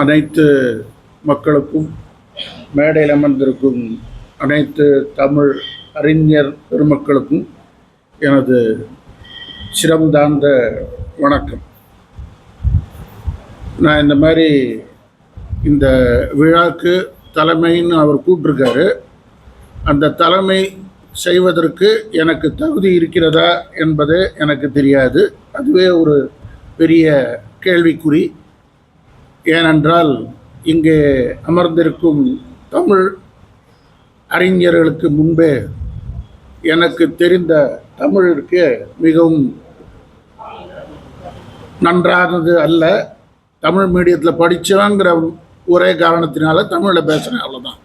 அனைத்து மக்களுக்கும் மேடையில் அமர்ந்திருக்கும் அனைத்து தமிழ் அறிஞர் பெருமக்களுக்கும் எனது சிரம்தாழ்ந்த வணக்கம். நான் இந்த மாதிரி இந்த விழாக்கு தலைமைன்னு அவர் கூப்பிட்ருக்காரு அந்த தலைமை செய்வதற்கு எனக்கு தகுதி இருக்கிறதா என்பது எனக்கு தெரியாது. அதுவே ஒரு பெரிய கேள்விக்குறி. ஏனென்றால் இங்கே அமர்ந்திருக்கும் தமிழ் அறிஞர்களுக்கு முன்பே எனக்கு தெரிந்த தமிழிற்கு மிகவும் நன்றானது அல்ல. தமிழ் மீடியத்தில் படித்தோங்கிற ஒரே காரணத்தினால தமிழில் பேசுகிறேன் அவ்வளோதான்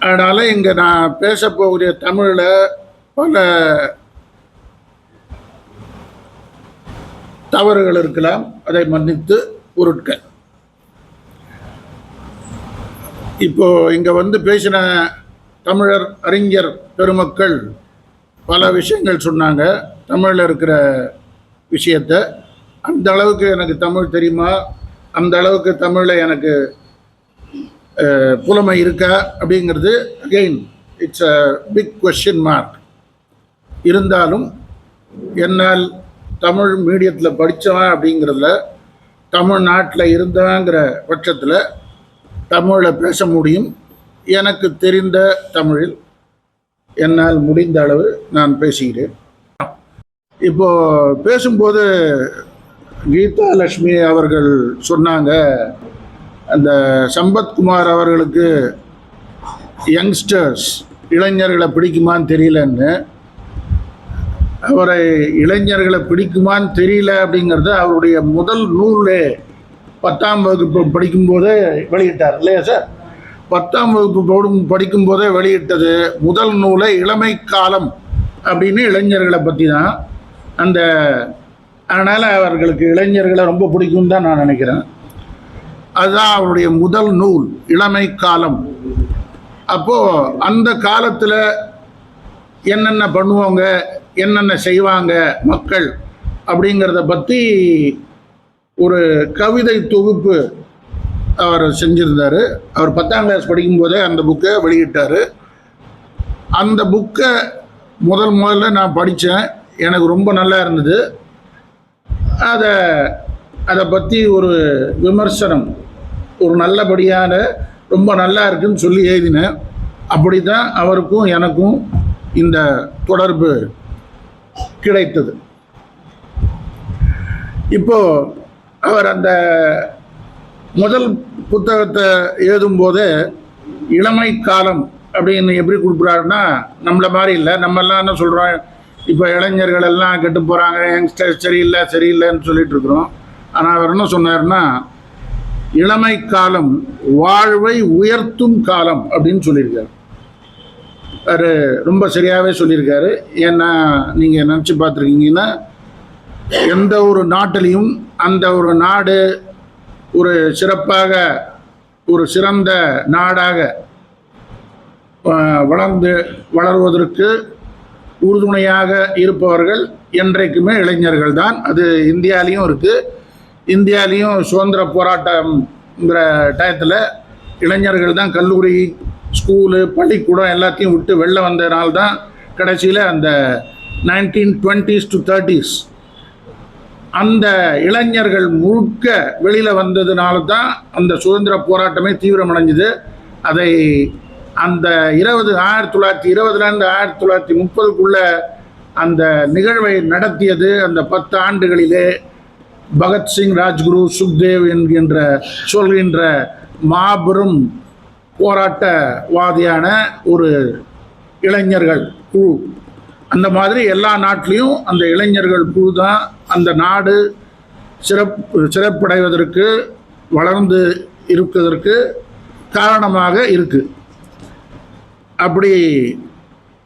அதனால் இங்கே நான் பேச போகிற தமிழில் பல தவறுகள் இருக்கலாம் அதை மன்னித்து பொருட்க இப்போ இங்கே வந்து பேசின தமிழர் அறிஞர் பெருமக்கள் பல விஷயங்கள் சொன்னாங்க. தமிழில் இருக்கிற விஷயத்த. அந்த அளவுக்கு எனக்கு தமிழ் தெரியுமா? அந்த அளவுக்கு தமிழில் எனக்கு புலமை இருக்கா? அப்படிங்கிறது again it's a big question mark இருந்தாலும் என்னால் தமிழ் மீடியத்தில் படித்தவன் அப்படிங்கிறதுல தமிழ்நாட்டில் இருந்தவங்கிற பட்சத்தில் தமிழில் பேச முடியும். எனக்கு தெரிந்த தமிழில் என்னால் முடிந்த அளவு நான் பேசுகிறேன். இப்போ பேசும்போது கீதா லட்சுமி அவர்கள் சொன்னாங்க அந்த சம்பத்குமார் அவர்களுக்கு யங்ஸ்டர்ஸ் இளைஞர்களை பிடிக்குமான்னு தெரியலன்னு. அவரை இளைஞர்களை பிடிக்குமான்னு தெரியல அப்படிங்கிறது அவருடைய முதல் நூலே பத்தாம் வகுப்பு படிக்கும்போதே வெளியிட்டார் இல்லையா சார்? பத்தாம் வகுப்பு போடும் படிக்கும்போதே வெளியிட்டது முதல் நூலை இளமை காலம் அப்படின்னு இளைஞர்களை பற்றி தான். அந்த அதனால் அவர்களுக்கு இளைஞர்களை ரொம்ப பிடிக்கும் தான் நான் நினைக்கிறேன். அதுதான் அவருடைய முதல் நூல் இளமை காலம். அப்போது அந்த காலத்தில் என்னென்ன பண்ணுவாங்க என்னென்ன செய்வாங்க மக்கள் அப்படிங்கிறத பற்றி ஒரு கவிதை தொகுப்பு அவர் செஞ்சுருந்தார். அவர் பத்தாம் கிளாஸ் படிக்கும்போதே அந்த புக்கை வெளியிட்டார். அந்த புக்கை முதல் முதல்ல நான் படித்தேன் எனக்கு ரொம்ப நல்லா இருந்தது. அதை அதை பற்றி ஒரு விமர்சனம் ஒரு நல்லபடியான ரொம்ப நல்லா இருக்குன்னு சொல்லி எழுதினேன். அப்படி தான் அவருக்கும் எனக்கும் இந்த தொடர்பு கிடைத்தது. இப்போ அவர் அந்த முதல் புத்தகத்தை எழுதும்போது இளமை காலம் அப்படின்னு எப்படி கொடுக்குறாருன்னா நம்மளை மாதிரி இல்லை. நம்மெல்லாம் என்ன சொல்கிறோம் இப்போ இளைஞர்கள் எல்லாம் கெட்டு போகிறாங்க யங்ஸ்டர்ஸ் சரியில்லை சரியில்லைன்னு சொல்லிட்டு இருக்கிறோம். ஆனால் அவர் என்ன சொன்னார்னா இளமை காலம் வாழ்வை உயர்த்தும் காலம் அப்படின்னு சொல்லியிருக்காரு. அவர் ரொம்ப சரியாகவே சொல்லியிருக்காரு. ஏன்னா நீங்கள் நினச்சி பார்த்துருக்கீங்கன்னா எந்த ஒரு நாட்டிலையும் அந்த ஒரு நாடு ஒரு சிறப்பாக ஒரு சிறந்த நாடாக வளர்ந்து வளர்வதற்கு உறுதுணையாக இருப்பவர்கள் என்றைக்குமே இளைஞர்கள் தான் அது இந்தியாலேயும் இருக்குது இந்தியாலேயும் சுதந்திர போராட்டம்ங்கிற டயத்தில் இளைஞர்கள் தான் கல்லூரி ஸ்கூலு பள்ளிக்கூடம் எல்லாத்தையும் விட்டு வெளில வந்ததுனால தான் கடைசியில் அந்த நைன்டீன் டுவெண்ட்டீஸ் டு தேர்ட்டிஸ் அந்த இளைஞர்கள் முழுக்க வெளியில் வந்ததுனால தான் அந்த சுதந்திர போராட்டமே தீவிரமடைஞ்சுது. அதை அந்த இருபது ஆயிரத்தி தொள்ளாயிரத்தி இருபதுலேருந்து ஆயிரத்தி தொள்ளாயிரத்தி முப்பதுக்குள்ள அந்த நிகழ்வை நடத்தியது அந்த பத்து ஆண்டுகளிலே பகத்சிங் ராஜ்குரு சுக்தேவ் என்கின்ற சொல்கின்ற மாபெரும் போராட்டவாதியான ஒரு இளைஞர்கள் குழு. அந்த மாதிரி எல்லா நாட்டிலையும் அந்த இளைஞர்கள் குழு தான் அந்த நாடு சிறப்பு சிறப்படைவதற்கு வளர்ந்து இருப்பதற்கு காரணமாக இருக்குது அப்படி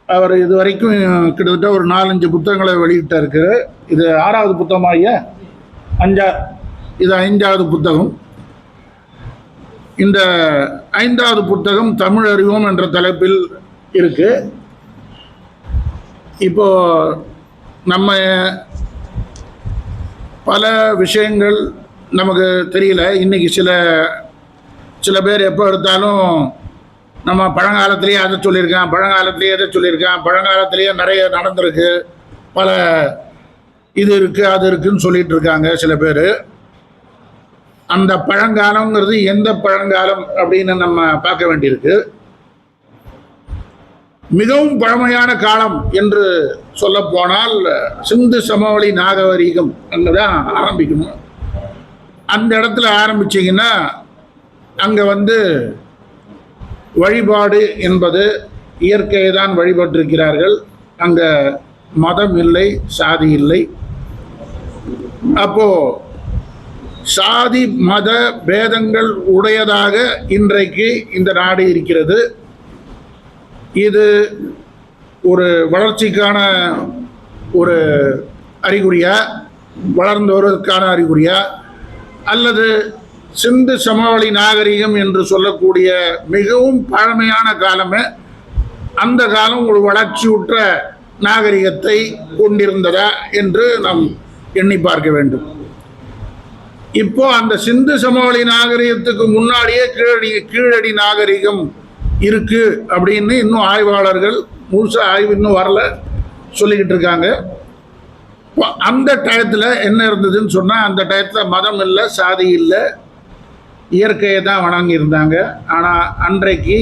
அவர் இது வரைக்கும் கிட்டத்தட்ட ஒரு நாலஞ்சு புத்தகங்களை வெளியிட்டிருக்கு இது ஆறாவது புத்தகமாக ஐயா? அஞ்சா இது ஐந்தாவது புத்தகம். இந்த ஐந்தாவது புத்தகம் தமிழ் அறிவோம் என்ற தலைப்பில் இருக்கு. இப்போ நம்ம பல விஷயங்கள் நமக்கு தெரியல. இன்னைக்கு சில சில பேர் எப்போ எடுத்தாலும் நம்ம பழங்காலத்திலேயே அதை சொல்லியிருக்கான் பழங்காலத்திலேயே எதை சொல்லியிருக்கான் பழங்காலத்திலேயே நிறைய நடந்திருக்கு பல இது இருக்குது அது இருக்குதுன்னு சொல்லிகிட்டு இருக்காங்க சில பேர். அந்த பழங்காலங்கிறது எந்த பழங்காலம் அப்படின்னு நம்ம பார்க்க வேண்டியிருக்கு. மிகவும் பழமையான காலம் என்று சொல்ல போனால் சிந்து சமவெளி நாகரிகம் அங்கே தான் ஆரம்பிக்கணும். அந்த இடத்துல ஆரம்பிச்சிங்கன்னா அங்கே வந்து வழிபாடு என்பது இயற்கையை தான் வழிபட்டிருக்கிறார்கள். அங்கே மதம் இல்லை சாதி இல்லை. அப்போது சாதி மத பேதங்கள் உடையதாக இன்றைக்கு இந்த நாடு இருக்கிறது. இது ஒரு வளர்ச்சிக்கான ஒரு அறிகுறியா? வளர்ந்து வருவதற்கான அறிகுறியா? அல்லது சிந்து சமவெளி நாகரிகம் என்று சொல்லக்கூடிய மிகவும் பழமையான காலமே அந்த காலம் ஒரு வளர்ச்சியுற்ற நாகரிகத்தை கொண்டிருந்ததா என்று நாம் எண்ணி பார்க்க வேண்டும். இப்போ அந்த சிந்து சமவெளி நாகரிகத்துக்கு முன்னாடியே கீழடி கீழடி நாகரிகம் இருக்கு அப்படின்னு இன்னும் ஆய்வாளர்கள் முழுசாக ஆய்வு இன்னும் வரல சொல்லிக்கிட்டு இருக்காங்க. இப்போ அந்த டயத்தில் என்ன இருந்ததுன்னு சொன்னால் அந்த டயத்தில் மதம் இல்லை சாதி இல்லை இயற்கையை தான் வணங்கியிருந்தாங்க ஆனால் அன்றைக்கு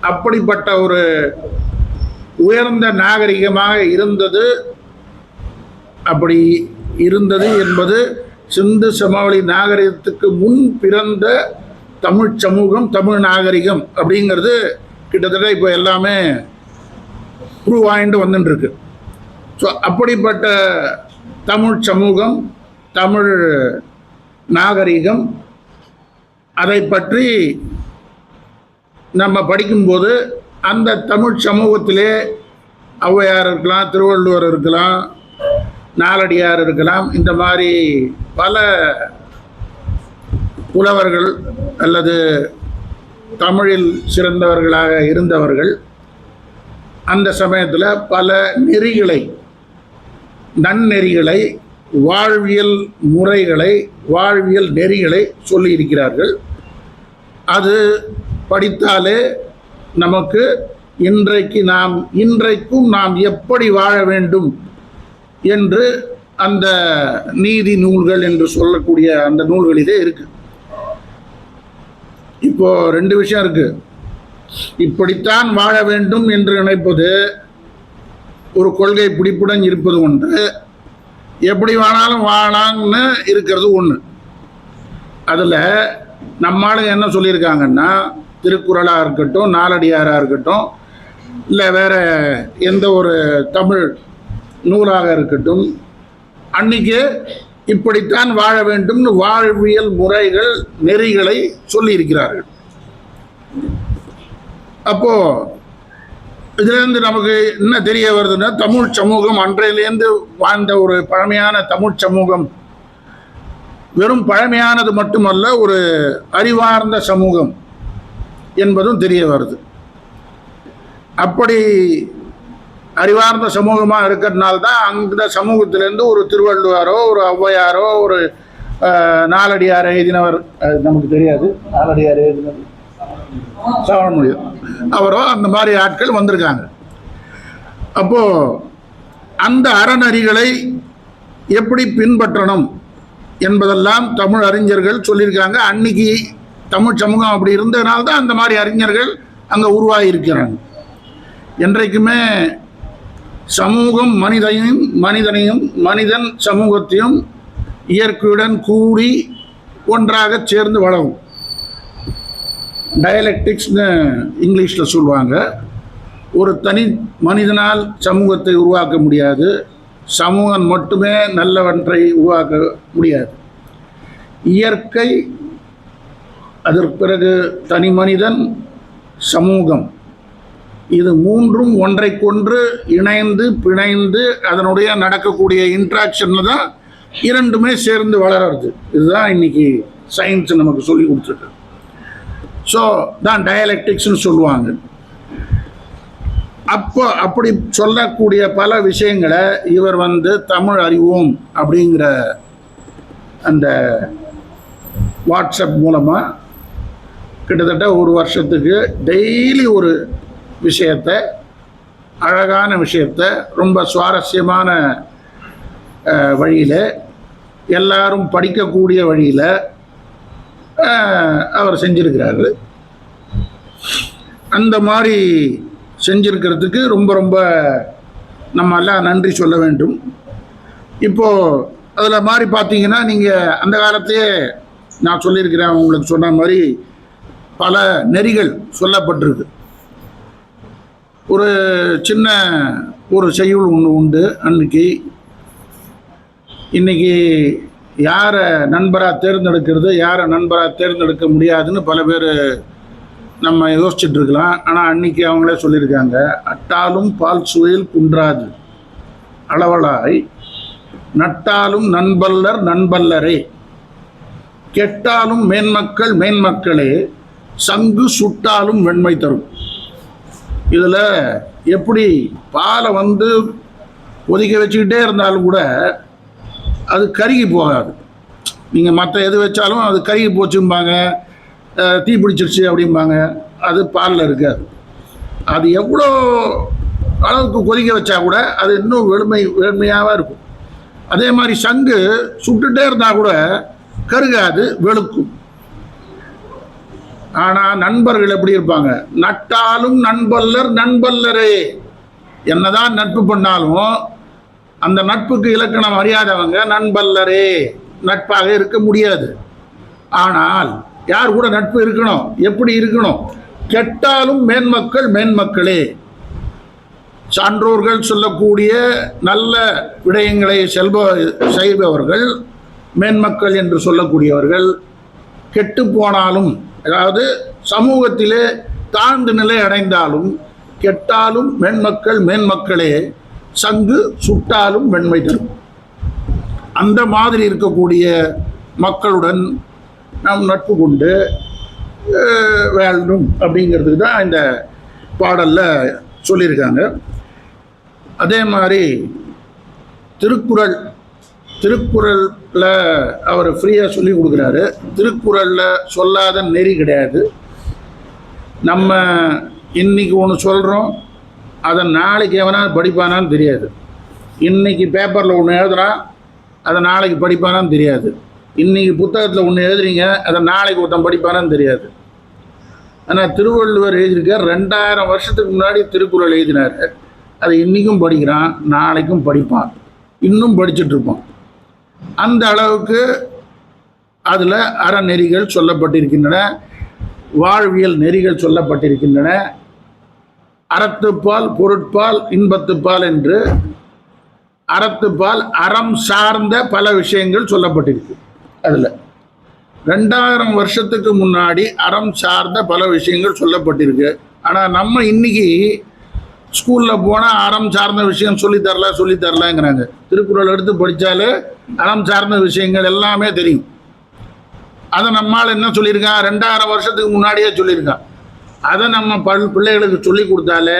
அப்படிப்பட்ட ஒரு உயர்ந்த நாகரிகமாக இருந்தது அப்படி இருந்தது என்பது சிந்து சமவெளி நாகரிகத்துக்கு முன் பிறந்த தமிழ் சமூகம் தமிழ் நாகரிகம் அப்படிங்கிறது கிட்டத்தட்ட இப்போ எல்லாமே ப்ரூவ் ஆகிட்டு வந்துட்டுருக்கு ஸோ அப்படிப்பட்ட தமிழ் சமூகம் தமிழ் நாகரிகம் அதை பற்றி நம்ம படிக்கும்போது அந்த தமிழ் சமூகத்திலே ஔவையார் இருக்கலாம் திருவள்ளுவர் இருக்கலாம் நாலடியார் இருக்கலாம் இந்த மாதிரி பல புலவர்கள் அல்லது தமிழில் சிறந்தவர்களாக இருந்தவர்கள் அந்த சமயத்தில் பல நெறிகளை நன்னெறிகளை வாழ்வியல் முறைகளை வாழ்வியல் நெறிகளை சொல்லியிருக்கிறார்கள். அது படித்தாலே நமக்கு இன்றைக்கு நாம் இன்றைக்கும் நாம் எப்படி வாழ வேண்டும் என்று அந்த நீதி நூல்கள் என்று சொல்லக்கூடிய அந்த நூல்களிலே இருக்கு. இப்போ ரெண்டு விஷயம் இருக்கு. இப்படித்தான் வாழ வேண்டும் என்று நினைப்பது ஒரு கொள்கை பிடிப்புடன் இருப்பது ஒன்று. எப்படி வேணாலும் வாழலாம்னு இருக்கிறது ஒன்று அதில் நம்மளும் என்ன சொல்லியிருக்காங்கன்னா திருக்குறளாக இருக்கட்டும் நாலடியாராக இருக்கட்டும் இல்லை வேற எந்த ஒரு தமிழ் நூலாக இருக்கட்டும் அன்னைக்கு இப்படித்தான் வாழ வேண்டும்னு வாழ்வியல் முறைகள் நெறிகளை சொல்லியிருக்கிறார்கள். அப்போ இதுலேருந்து நமக்கு என்ன தெரிய வருதுன்னா தமிழ் சமூகம் அன்றையிலேருந்து வாழ்ந்த ஒரு பழமையான தமிழ் சமூகம். வெறும் பழமையானது மட்டுமல்ல ஒரு அறிவார்ந்த சமூகம் என்பதும் தெரிய வருது. அப்படி அறிவார்ந்த சமூகமாக இருக்கிறதுனால தான் அந்த சமூகத்திலேருந்து ஒரு திருவள்ளுவரோ ஒரு ஔவையாரோ ஒரு நாலடியார் எழுதினவர். அது நமக்கு தெரியாது. நாலடியார் எழுதினவர். சவண முடியும் அவரோ அந்த மாதிரி ஆட்கள் வந்திருக்காங்க. அப்போ அந்த அறநெறிகளை எப்படி பின்பற்றணும் என்பதெல்லாம் தமிழ் அறிஞர்கள் சொல்லியிருக்காங்க. அன்னைக்கு தமிழ் சமூகம் அப்படி இருந்ததுனால தான் அந்த மாதிரி அறிஞர்கள் அங்கே உருவாகியிருக்கிறாங்க. என்றைக்குமே சமூகம் மனிதையும் மனிதனையும் மனிதன் சமூகத்தையும் இயற்கையுடன் கூடி ஒன்றாக சேர்ந்து வளரும். டயலெக்டிக்ஸ்னு இங்கிலீஷில் சொல்லுவாங்க. ஒரு தனி மனிதனால் சமூகத்தை உருவாக்க முடியாது. சமூகம் மட்டுமே நல்லவற்றை உருவாக்க முடியாது. இயற்கை அதற்கு பிறகு தனி மனிதன் சமூகம். இது மூன்றும் ஒன்றைக்கொன்று இணைந்து பிணைந்து அதனுடைய நடக்கக்கூடிய இன்ட்ராக்ஷனில் தான் இரண்டுமே சேர்ந்து வளர்றது. இதுதான் இன்னைக்கு சயின்ஸ் நமக்கு சொல்லி கொடுத்துருக்கு. ஸோ தான் டயலெக்டிக்ஸ்னு சொல்லுவாங்க. அப்போ அப்படி சொல்லக்கூடிய பல விஷயங்களை இவர் வந்து தமிழ் அறிவோம் அப்படிங்கிற அந்த வாட்ஸ்அப் மூலமாக கிட்டத்தட்ட ஒரு வருஷத்துக்கு டெய்லி ஒரு விஷயத்தை அழகான விஷயத்தை ரொம்ப சுவாரஸ்யமான வழியில் எல்லாரும் படிக்கக்கூடிய வழியில் அவர் செஞ்சிருக்கிறாரு. அந்த மாதிரி செஞ்சிருக்கிறதுக்கு ரொம்ப ரொம்ப நம்ம எல்லாம் நன்றி சொல்ல வேண்டும். இப்போது அதில் மாதிரி பார்த்தீங்கன்னா நீங்கள் அந்த காலத்தையே நான் சொல்லியிருக்கிறேன் உங்களுக்கு சொன்ன மாதிரி பல நெறிகள் சொல்லப்பட்டிருக்கு. ஒரு சின்ன ஒரு செய்யுள் ஒன்று உண்டு அன்னைக்கு. இன்னைக்கு யாரை நண்பராக தேர்ந்தெடுக்கிறது யாரை நண்பராக தேர்ந்தெடுக்க முடியாதுன்னு பல பேர் நம்ம யோசிச்சுட்ருக்கலாம் ஆனால் அன்னைக்கு அவங்களே சொல்லியிருக்காங்க அட்டாலும் பால் சுவையில் குன்றாது. அளவலாய் நட்டாலும் நண்பல்லர் நண்பல்லரே. கெட்டாலும் மேன்மக்கள் மேன்மக்களே. சங்கு சுட்டாலும் வெண்மை தரும். இதில் எப்படி பாலை வந்து கொதிக்க வச்சுக்கிட்டே இருந்தாலும் கூட அது கருகி போகாது. நீங்கள் மற்ற எது வச்சாலும் அது கருகி போச்சும்பாங்க தீ பிடிச்சிருச்சு அப்படிம்பாங்க அது பாலில் இருக்காது. அது எவ்வளோ அளவுக்கு கொதிக்க வச்சா கூட அது இன்னும் வெளுமை வெளுமையாக இருக்கும். அதே மாதிரி சங்கு சுட்டுட்டே இருந்தால் கூட கருகாது வெளுக்கும். ஆனால் நண்பர்கள் எப்படி இருப்பாங்க? நட்டாலும் நண்பல்லர் நண்பல்லரே. என்னதான் நட்பு பண்ணாலும் அந்த நட்புக்கு இலக்கணம் அறியாதவங்க நண்பல்லரே. நட்பாக இருக்க முடியாது. ஆனால் யார் கூட நட்பு இருக்கணும்? எப்படி இருக்கணும்? கெட்டாலும் மேன்மக்கள் மேன்மக்களே. சான்றோர்கள் சொல்லக்கூடிய நல்ல விடயங்களை செல்ப செய்பவர்கள் மேன்மக்கள் என்று சொல்லக்கூடியவர்கள். கெட்டு போனாலும் அதாவது சமூகத்திலே தாழ்ந்து நிலை அடைந்தாலும் கெட்டாலும் மென்மக்கள் மேன்மக்களே சங்கு சுட்டாலும் வெண்மை தரும். அந்த மாதிரி இருக்கக்கூடிய மக்களுடன் நாம் நட்பு கொண்டு அஹ், அப்படிங்கிறதுக்கு தான் இந்த பாடலில் சொல்லியிருக்காங்க. அதே மாதிரி திருக்குறள் திருக்குறள் அவர் ஃப்ரீயாக சொல்லி கொடுக்குறாரு. திருக்குறளில் சொல்லாத நெறி கிடையாது. நம்ம இன்னைக்கு ஒன்று சொல்கிறோம் அதை நாளைக்கு எவனா படிப்பானான்னு தெரியாது. இன்னைக்கு பேப்பரில் ஒன்று எழுதுகிறான் அதை நாளைக்கு படிப்பானான்னு தெரியாது. இன்னைக்கு புத்தகத்தில் ஒன்று எழுதுறீங்க அதை நாளைக்கு ஒருத்தன் படிப்பானான்னு தெரியாது. ஆனால் திருவள்ளுவர் எழுதியிருக்கார் ரெண்டாயிரம் வருஷத்துக்கு முன்னாடி திருக்குறள் எழுதினார். அதை இன்றைக்கும் படிக்கிறான் நாளைக்கும் படிப்பான். இன்னும் படிச்சுட்ருப்பான் அந்த அளவுக்கு அதில் அறநெறிகள் சொல்லப்பட்டிருக்கின்றன வாழ்வியல் நெறிகள் சொல்லப்பட்டிருக்கின்றன. அறத்துப்பால் பொருட்பால் இன்பத்துப்பால் என்று அறத்துப்பால் அறம் சார்ந்த பல விஷயங்கள் சொல்லப்பட்டிருக்கு அதில். ரெண்டாயிரம் வருஷத்துக்கு முன்னாடி அறம் சார்ந்த பல விஷயங்கள் சொல்லப்பட்டிருக்கு. ஆனால் நம்ம இன்னைக்கு ஸ்கூலில் போனால் அறம் சார்ந்த விஷயம் சொல்லித் சொல்லித்தரலங்கிறாங்க சொல்லித் திருக்குறள் எடுத்து படித்தாலே அறம் சார்ந்த விஷயங்கள் எல்லாமே தெரியும். அதை நம்மால் என்ன சொல்லியிருக்கான் ரெண்டாயிரம் வருஷத்துக்கு முன்னாடியே சொல்லியிருக்கான் அதை நம்ம பல் பிள்ளைகளுக்கு சொல்லி கொடுத்தாலே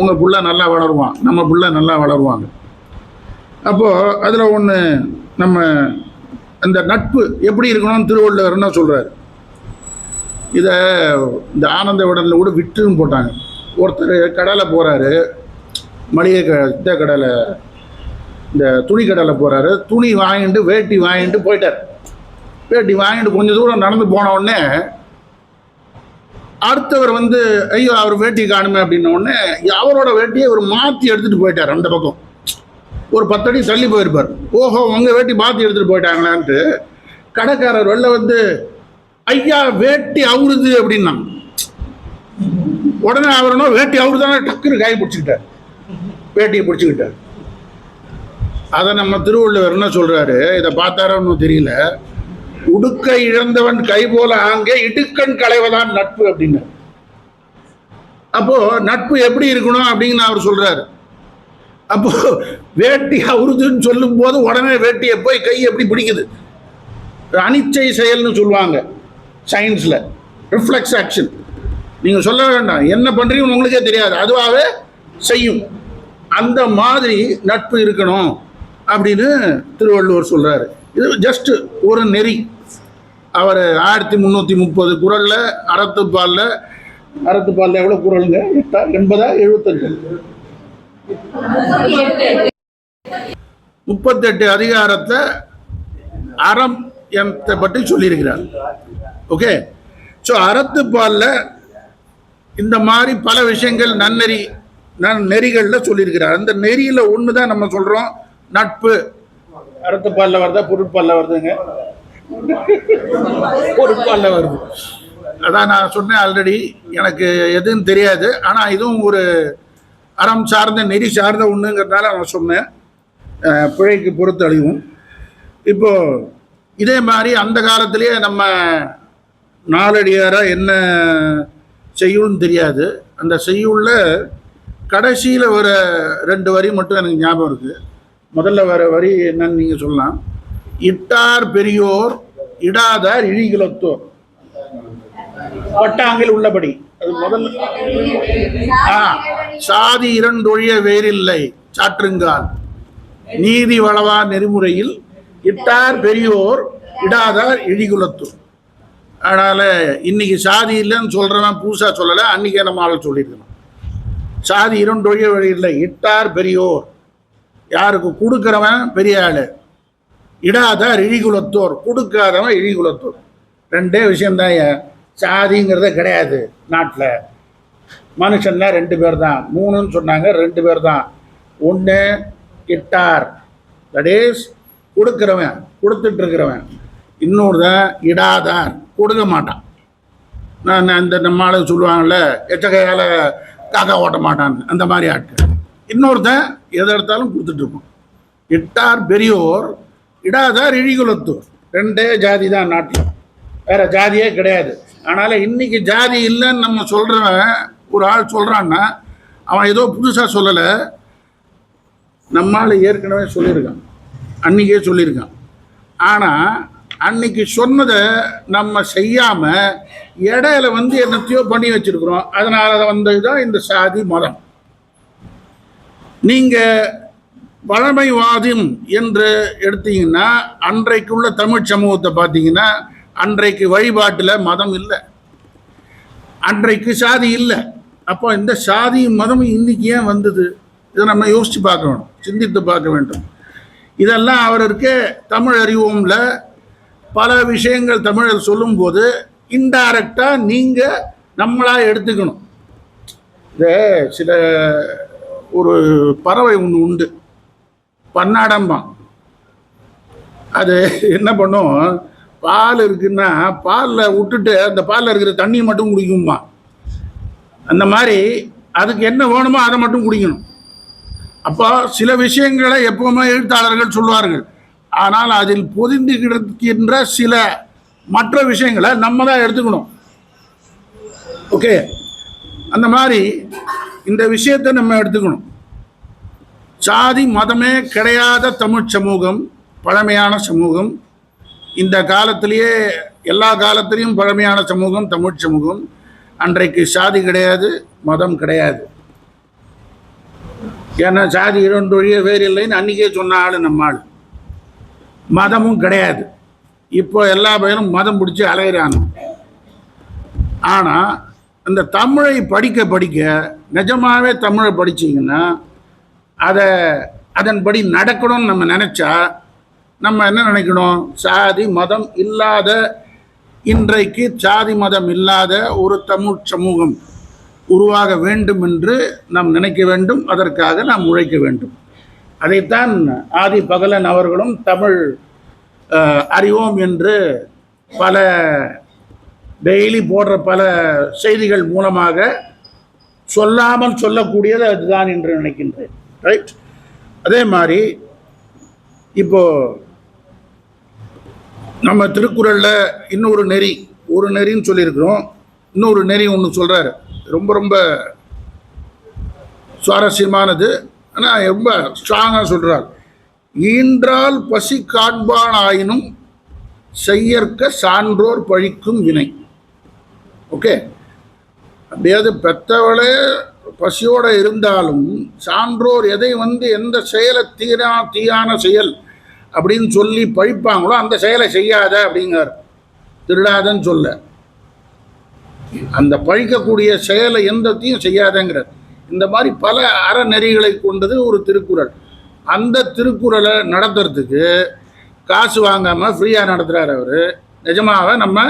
உங்கள் பிள்ளை நல்லா வளருவான். நம்ம பிள்ளை நல்லா வளருவாங்க. அப்போது அதில் ஒன்று நம்ம அந்த நட்பு எப்படி இருக்கணும்னு திருவள்ளுவர் என்ன சொல்கிறார் இதை இந்த ஆனந்த விடனில் கூட விட்டுன்னு போட்டாங்க. ஒருத்தர் கடலை போகிறாரு மளிகை க இந்த இந்த துணி கடையில் போகிறாரு துணி வாங்கிட்டு வேட்டி வாங்கிட்டு போயிட்டார். வேட்டி வாங்கிட்டு கொஞ்சம் தூரம் நடந்து போன உடனே அடுத்தவர் வந்து ஐயோ அவர் வேட்டி காணுமே அப்படின்ன உடனே அவரோட வேட்டியை அவர் மாற்றி எடுத்துகிட்டு போயிட்டார் அந்த பக்கம். ஒரு பத்தடி தள்ளி போயிருப்பார். ஓஹோ உங்கள் வேட்டி மாற்றி எடுத்துகிட்டு போயிட்டாங்களான்ட்டு கடைக்காரர் வெளில வந்து ஐயா வேட்டி அவுருது அப்படின்னா உடனே அவரனோ வேட்டி அவர் தானே டக்குன்னு காய் பிடிச்சிக்கிட்டார். வேட்டியை பிடிச்சிக்கிட்டார். அதை நம்ம திருவள்ளுவர் என்ன சொல்கிறாரு இதை பார்த்தாரோன்னு தெரியல. உடுக்க இழந்தவன் கை போல ஆங்கே இடுக்கண் களைவதான் நட்பு அப்படின்னு. அப்போ நட்பு எப்படி இருக்கணும் அப்படின்னு அவர் சொல்றாரு. அப்போ வேட்டி அவருதுன்னு சொல்லும் போது உடனே வேட்டியை போய் கை எப்படி பிடிக்குது? அனிச்சை செயல்னு சொல்லுவாங்க சயின்ஸில் ரிஃப்ளெக்ஸ் ஆக்ஷன் நீங்கள் சொல்ல வேண்டாம். என்ன பண்ணுறீங்கன்னு உங்களுக்கே தெரியாது. அதுவாகவே செய்யும். அந்த மாதிரி நட்பு இருக்கணும் அப்படின்னு திருவள்ளுவர் சொல்கிறாரு இது ஜஸ்ட் ஒரு நெறி. அவர் ஆயிரத்தி முந்நூற்றி முப்பது குரலில் அறத்துப்பாலில் அறத்துப்பாலில் எவ்வளோ குரலுங்க? எட்டா எண்பதா எழுபத்தஞ்சு முப்பத்தெட்டு அதிகாரத்தை அறம் என்ற பற்றி சொல்லியிருக்கிறார். ஓகே ஸோ அறத்துப்பாலில் இந்த மாதிரி பல விஷயங்கள் நன்னெறி நன் நெறிகளில் சொல்லியிருக்கிறார். அந்த நெறியில் ஒன்று தான் நம்ம சொல்கிறோம் நட்பு. அறத்துப்பாலில் வருதா பொருட்பாலில் வருதுங்க? பொருட்பாலில் வருது. அதான் நான் சொன்னேன் ஆல்ரெடி. எனக்கு எதுவும் தெரியாது. ஆனால் இதுவும் ஒரு அறம் சார்ந்த நெறி சார்ந்த ஒன்றுங்கிறதுனால நான் சொன்னேன். பிழைக்கு பொறுத்து அழிவும். இப்போ இதே மாதிரி அந்த காலத்திலேயே நம்ம நாலடியாராக என்ன செய்யுள்னு தெரியாது. அந்த செய்யுள்ள கடைசியில் வர ரெண்டு வரி மட்டும் எனக்கு ஞாபகம் இருக்குது முதல்ல வர வரி என்னன்னு நீங்கள் சொல்லலாம். இட்டார் பெரியோர் இடாதார் இழிகுலத்தோர். பட்டாங்கில் உள்ளபடி. அது முதல்ல ஆ சாதி இரண்டொழிய வேறில்லை சாற்றுங்கால். நீதி வளவா நெறிமுறையில் இட்டார் பெரியோர் இடாதார் இழிகுலத்தோர். அதனால் இன்னைக்கு சாதி இல்லைன்னு சொல்கிறவன் புதுசாக சொல்லலை அன்றைக்கே நம்ம ஆள் சொல்லியிருக்கணும். சாதி இரண்டொழிய வழி இல்லை. இட்டார் பெரியோர். யாருக்கு? கொடுக்குறவன் பெரிய ஆள். இடாதார் இழிகுலத்தோர். கொடுக்காதவன் இழிகுலத்தோர். ரெண்டே விஷயம்தான் ஏன்? சாதிங்கிறதே கிடையாது நாட்டில். மனுஷன்னா ரெண்டு பேர் தான் மூணுன்னு சொன்னாங்க ரெண்டு பேர் தான் ஒன்று இட்டார். தட் இஸ் கொடுக்குறவன் கொடுத்துட்ருக்குறவன் இன்னொரு தான் கொடுக்க மாட்டான். நான் இந்த நம்ம ஆளு சொல்லுவாங்கள்ல எச்சகையால் காக்கா ஓட்ட மாட்டான்னு அந்த மாதிரி ஆட்கள். இன்னொருத்தன் எதை எடுத்தாலும் கொடுத்துட்ருப்போம் இட்டார் பெரியோர் இடாதார் இழிகுலத்தூர். ரெண்டே ஜாதி தான் நாட்டில். வேற ஜாதியே கிடையாது. அதனால் இன்னைக்கு ஜாதி இல்லைன்னு நம்ம சொல்கிறவன் ஒரு ஆள் சொல்கிறான்னா அவன் ஏதோ புதுசாக சொல்லலை. நம்மால் ஏற்கனவே சொல்லியிருக்கான். அன்றைக்கே சொல்லியிருக்கான். ஆனால் அன்னைக்கு சொன்னதை நம்ம செய்யாமல் இடையில வந்து என்னத்தையோ பண்ணி வச்சிருக்கிறோம். அதனால வந்தது தான் இந்த சாதி மதம். நீங்கள் பழமைவாதம் என்று எடுத்தீங்கன்னா அன்றைக்குள்ள தமிழ் சமூகத்தை பார்த்தீங்கன்னா அன்றைக்கு வழிபாட்டில் மதம் இல்லை. அன்றைக்கு சாதி இல்லை. அப்போ இந்த சாதி மதமும் இன்னைக்கு ஏன் வந்தது? இதை நம்ம யோசித்து பார்க்க வேணும் சிந்தித்து பார்க்க வேண்டும். இதெல்லாம் அவருக்கு தமிழ் அறிவோம்ல பல விஷயங்கள் தமிழர் சொல்லும்போது இன்டைரக்டாக நீங்கள் நம்மளாக எடுத்துக்கணும். இது சில ஒரு பறவை ஒன்று உண்டு. பன்னாடம்பான் அது என்ன பண்ணும்? பால் இருக்குன்னா பாலில் விட்டுட்டு அந்த பாலில் இருக்கிற தண்ணியை மட்டும் குடிக்குமா அந்த மாதிரி அதுக்கு என்ன வேணுமோ அதை மட்டும் குடிக்கணும். அப்போ சில விஷயங்களை எப்பவுமே எழுத்தாளர்கள் சொல்வார்கள் ஆனால் அதில் பொதிந்து கிடக்கின்ற சில மற்ற விஷயங்களை நம்ம தான் எடுத்துக்கணும். ஓகே அந்த மாதிரி இந்த விஷயத்தை நம்ம எடுத்துக்கணும். சாதி மதமே கிடையாத தமிழ் சமூகம் பழமையான சமூகம். இந்த காலத்திலேயே எல்லா காலத்திலையும் பழமையான சமூகம் தமிழ் சமூகம். அன்றைக்கு சாதி கிடையாது மதம் கிடையாது. ஏன்னா சாதி இரண்டு வழியே வேறு இல்லைன்னு அன்றைக்கே சொன்ன ஆள் நம்ம ஆள். மதமும் கிடையாது. இப்போ எல்லா பேரும் மதம் பிடிச்சி அலையிறாங்க. ஆனால் அந்த தமிழை படிக்க படிக்க நிஜமாகவே தமிழை படிச்சிங்கன்னா அதை அதன்படி நடக்கணும்னு நம்ம நினச்சா நம்ம என்ன நினைக்கணும்? சாதி மதம் இல்லாத இன்றைக்கு சாதி மதம் இல்லாத ஒரு தமிழ் சமூகம் உருவாக வேண்டும் என்று நாம் நினைக்க வேண்டும். அதற்காக நாம் உழைக்க வேண்டும். அதைத்தான் ஆதி பகலன் அவர்களும் தமிழ் அறிவோம் என்று பல டெய்லி போடுற பல செய்திகள் மூலமாக சொல்லாமல் சொல்லக்கூடியது அதுதான் என்று நினைக்கின்றேன். ரைட் அதே மாதிரி இப்போ நம்ம திருக்குறளில் இன்னொரு நெறி ஒரு நெறின்னு சொல்லியிருக்கிறோம். இன்னொரு நெறி ஒன்று சொல்கிறாரு ரொம்ப ரொம்ப சுவாரஸ்யமானது. ஆனால் ரொம்ப ஸ்ட்ராங்காக சொல்கிறார் ஈன்றால் பசி காண்பான் ஆயினும் செய்யற்க சான்றோர் பழிக்கும் வினை. ஓகே? அப்படியாவது பெத்தவளே பசியோடு இருந்தாலும் சான்றோர் எதை வந்து எந்த செயலை தீரா தீயான செயல் அப்படின்னு சொல்லி பழிப்பாங்களோ அந்த செயலை செய்யாத அப்படிங்கிறார். திருடாதன்னு சொல்ல. அந்த பழிக்கக்கூடிய செயலை எந்தத்தையும் செய்யாதங்கிறது இந்த மாதிரி பல அறநெறிகளை கொண்டது ஒரு திருக்குறள். அந்த திருக்குறளை நடத்துறதுக்கு காசு வாங்காமல் ஃப்ரீயாக நடத்துகிறார் அவர். நிஜமாக நம்ம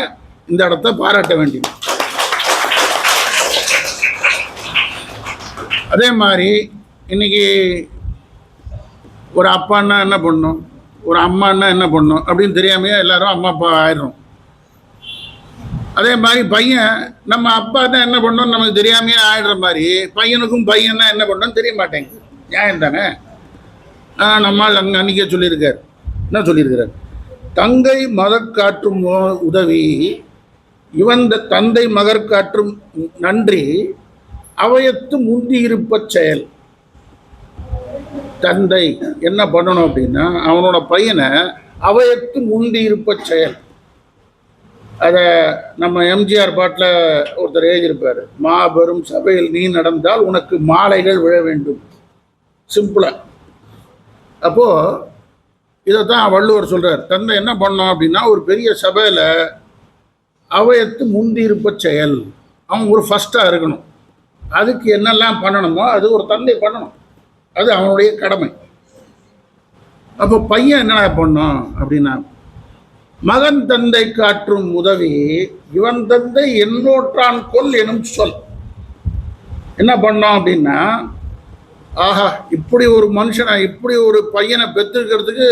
இந்த இடத்த பாராட்ட வேண்டியது. அதே மாதிரி இன்னைக்கு ஒரு அப்பான்னா என்ன பண்ணும்? ஒரு அம்மான்னா என்ன பண்ணும்? அப்படின்னு தெரியாமையே எல்லாரும் அம்மா அப்பா ஆயிடும் அதே மாதிரி பையன் நம்ம அப்பா தான் என்ன பண்ணோம் நமக்கு தெரியாமையே ஆயிடுற மாதிரி பையனுக்கும் பையன் தான் என்ன பண்ணோம் தெரிய மாட்டேங்குது. நியாயம் தானே? ஆ, நம்மால் அங்கே அன்றைக்கே சொல்லியிருக்கார். என்ன சொல்லியிருக்கிறார்? தங்கை மதக் காற்றும் உதவி இவந்த தந்தை மகர் காற்றும் நன்றி அவையத்து முந்தி இருப்பச் செயல். தந்தை என்ன பண்ணணும் அப்படின்னா அவனோட பையனை அவையத்து முந்தி இருப்பச் செயல். அதை நம்ம எம்ஜிஆர் பாட்டில் ஒருத்தர் எழுதியிருப்பார் மாபெரும் சபையில் நீ நடந்தால் உனக்கு மாலைகள் விழ வேண்டும். சிம்பிளாக அப்போது இதை தான் வள்ளுவர் சொல்கிறார் தந்தை என்ன பண்ணோம் அப்படின்னா ஒரு பெரிய சபையில் அவையத்து முந்தி இருப்ப செயல். அவன் ஒரு ஃபஸ்ட்டாக இருக்கணும். அதுக்கு என்னெல்லாம் பண்ணணுமோ அது ஒரு தந்தை பண்ணணும். அது அவனுடைய கடமை. அப்போ பையன் என்னடா பண்ணோம் அப்படின்னா மகன் தந்தை காற்றும் உதவி இவன் தந்தை எண்ணூற்றான் கொல் எனும் சொல். என்ன பண்ணோம் அப்படின்னா ஆஹா இப்படி ஒரு மனுஷனை இப்படி ஒரு பையனை பெற்றிருக்கிறதுக்கு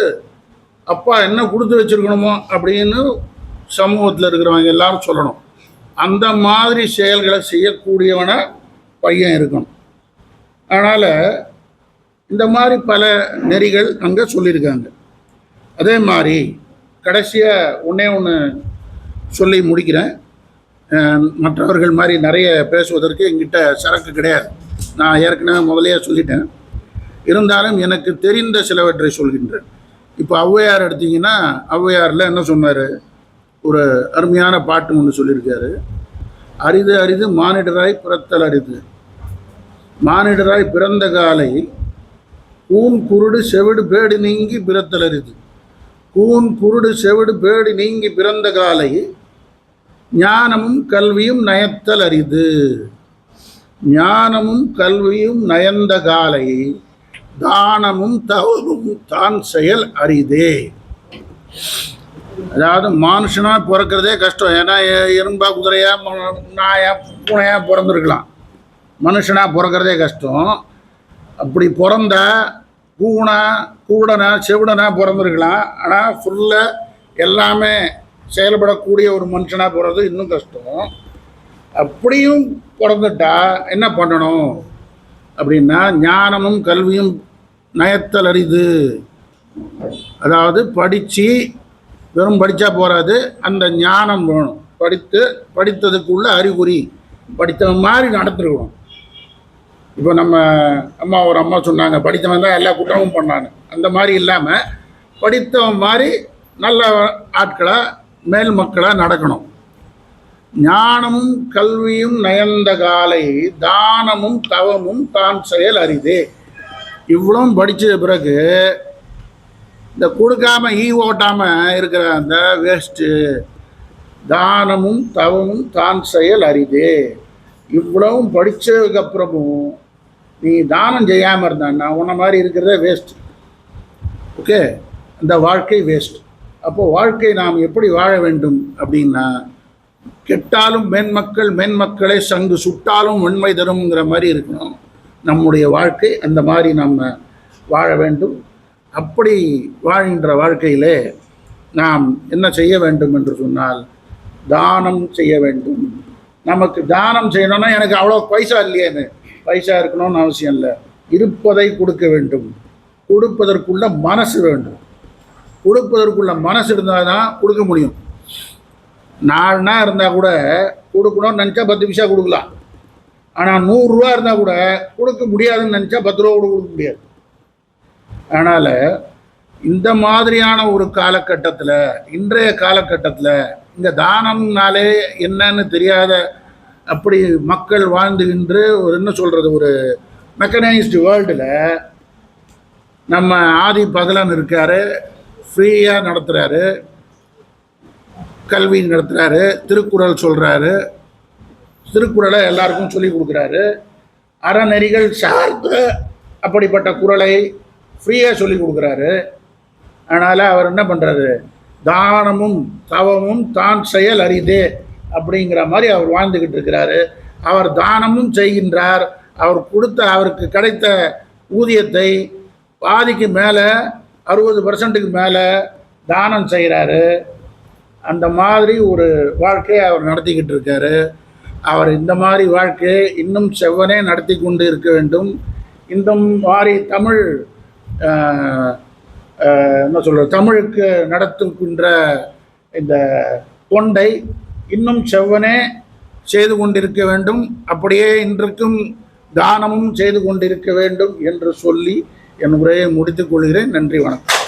அப்பா என்ன கொடுத்து வச்சிருக்கணுமோ அப்படின்னு சமூகத்தில் இருக்கிறவங்க எல்லாரும் சொல்லணும். அந்த மாதிரி செயல்களை செய்யக்கூடியவனை பையன் இருக்கணும். அதனால் இந்த மாதிரி பல நெறிகள் அங்கே சொல்லியிருக்காங்க. அதே மாதிரி கடைசியாக ஒன்றே ஒன்று சொல்லி முடிக்கிறேன். மற்றவர்கள் மாதிரி நிறைய பேசுவதற்கு எங்கிட்ட சரக்கு கிடையாது. நான் ஏற்கனவே முதலையாக சொல்லிட்டேன். இருந்தாலும் எனக்கு தெரிந்த சிலவற்றை சொல்கின்றேன். இப்போ ஔவையார் எடுத்தீங்கன்னா ஔவையாரில் என்ன சொன்னார்? ஒரு அருமையான பாட்டு ஒன்று சொல்லியிருக்காரு. அரிது அரிது மானிடராய் பிறத்தல் அரிது. மானிடராய் பிறந்த காலை ஊன் குருடு செவிடு பேடு நீங்கி பிறத்தல் அரிது. கூன் குருடு செவிடு பேடு நீங்கி பிறந்த காலை ஞானமும் கல்வியும் நயத்தல் அரிது. ஞானமும் கல்வியும் நயந்த காலை தானமும் தவமும் தான் செயல் அரிதே. அதாவது மனுஷனா பிறக்கிறதே கஷ்டம். ஏன்னா எறும்பா குதிரையா ம- நாயா பூனையா பிறந்திருக்கலாம். மனுஷனா பிறக்கிறதே கஷ்டம். அப்படி பிறந்த பூனா கூடனா செவிடனா பிறந்திருக்கலாம். ஆனால் ஃபுல்லாக எல்லாமே செயல்படக்கூடிய ஒரு மனுஷனாக பிறந்து இன்னும் கஷ்டம். அப்படியும் பிறந்துட்டா என்ன பண்ணணும்? அப்படின்னா ஞானமும் கல்வியும் நயத்தல் அரிது. அதாவது படித்து வெறும் படித்தா போகாது அந்த ஞானம் வேணும். படித்து படித்ததுக்குள்ள அறிகுறி. படித்த மாதிரி நடந்துருக்கணும். இப்போ நம்ம அம்மா ஒரு அம்மா சொன்னாங்க படித்தவன் தான் எல்லா குற்றமும் பண்ணான்னு. அந்த மாதிரி இல்லாமல் படித்தவன் மாதிரி நல்ல ஆட்களாக மேல் மக்களாக நடக்கணும். ஞானமும் கல்வியும் நயந்த காலை தானமும் தவமும் தான் செயல் அரிதே. இவ்வளவும் படித்த பிறகு இந்த கொடுக்காம ஈ ஓட்டாமல் இருக்கிற அந்த வேஸ்ட்டு தானமும் தவமும் தான் செயல் அரிதே. இவ்வளவும் படித்ததுக்கப்புறமும் நீ தானம் செய்யாமல் இருந்தான்னா உன்ன மாதிரி இருக்கிறதே வேஸ்ட் ஓகே அந்த வாழ்க்கை வேஸ்ட் அப்போது வாழ்க்கை நாம் எப்படி வாழ வேண்டும் அப்படின்னா கெட்டாலும் மென்மக்கள் மென்மக்களை சங்கு சுட்டாலும் வெண்மை தரும்ங்கிற மாதிரி இருக்கணும். நம்முடைய வாழ்க்கை அந்த மாதிரி நம்ம வாழ வேண்டும். அப்படி வாழ்கின்ற வாழ்க்கையிலே நாம் என்ன செய்ய வேண்டும் என்று சொன்னால் தானம் செய்ய வேண்டும். நமக்கு தானம் செய்யணும்னா எனக்கு அவ்வளோ பைசா இல்லையேன்னு. பைசா இருக்கணும்னு அவசியம் இல்லை. இருப்பதை கொடுக்க வேண்டும். கொடுப்பதற்குள்ள மனசு வேண்டும். கொடுப்பதற்குள்ள மனசு இருந்தால் தான் கொடுக்க முடியும். நாலுனா இருந்தால் கூட கொடுக்கணும்னு நினச்சா பத்து பைசா கொடுக்கலாம். ஆனால் நூறுரூவா இருந்தால் கூட கொடுக்க முடியாதுன்னு நினச்சா பத்து ரூபா கூட கொடுக்க முடியாது. அதனால் இந்த மாதிரியான ஒரு காலகட்டத்தில் இன்றைய காலகட்டத்தில் இந்த தானம்னாலே என்னன்னு தெரியாத அப்படி மக்கள் வாழ்ந்துகின்ற ஒரு என்ன சொல்கிறது ஒரு மெக்கனைஸ்டு வேர்ல்டில் நம்ம ஆதி பகலன் இருக்கார் ஃப்ரீயாக நடத்துகிறாரு கல்வி நடத்துகிறாரு திருக்குறள் சொல்கிறாரு திருக்குறளை எல்லாருக்கும் சொல்லி கொடுக்குறாரு. அறநெறிகள் சார்ந்த அப்படிப்பட்ட குறளை ஃப்ரீயாக சொல்லி கொடுக்குறாரு. அதனால் அவர் என்ன பண்ணுறாரு தானமும் தவமும் தான் செயல் அரிதே. அப்படிங்கிற மாதிரி அவர் வாழ்ந்துக்கிட்டு இருக்கிறாரு. அவர் தானமும் செய்கின்றார். அவர் கொடுத்த அவருக்கு கிடைத்த ஊதியத்தை பாதிக்கு மேலே அறுபது பர்சன்ட்டுக்கு மேலே தானம் செய்கிறாரு அந்த மாதிரி ஒரு வாழ்க்கையை அவர் நடத்திக்கிட்டு இருக்காரு. அவர் இந்த மாதிரி வாழ்க்கையை இன்னும் செவ்வனே நடத்தி கொண்டு இருக்க வேண்டும். இந்த மாதிரி தமிழ் என்ன சொல்கிறது தமிழுக்கு நடத்துகின்ற இந்த தொண்டை இன்னும் செவ்வனே செய்து கொண்டிருக்க வேண்டும். அப்படியே இன்றைக்கும் தானமும் செய்து கொண்டிருக்க வேண்டும் என்று சொல்லி என் உரையை முடித்துக் கொள்கிறேன். நன்றி வணக்கம்.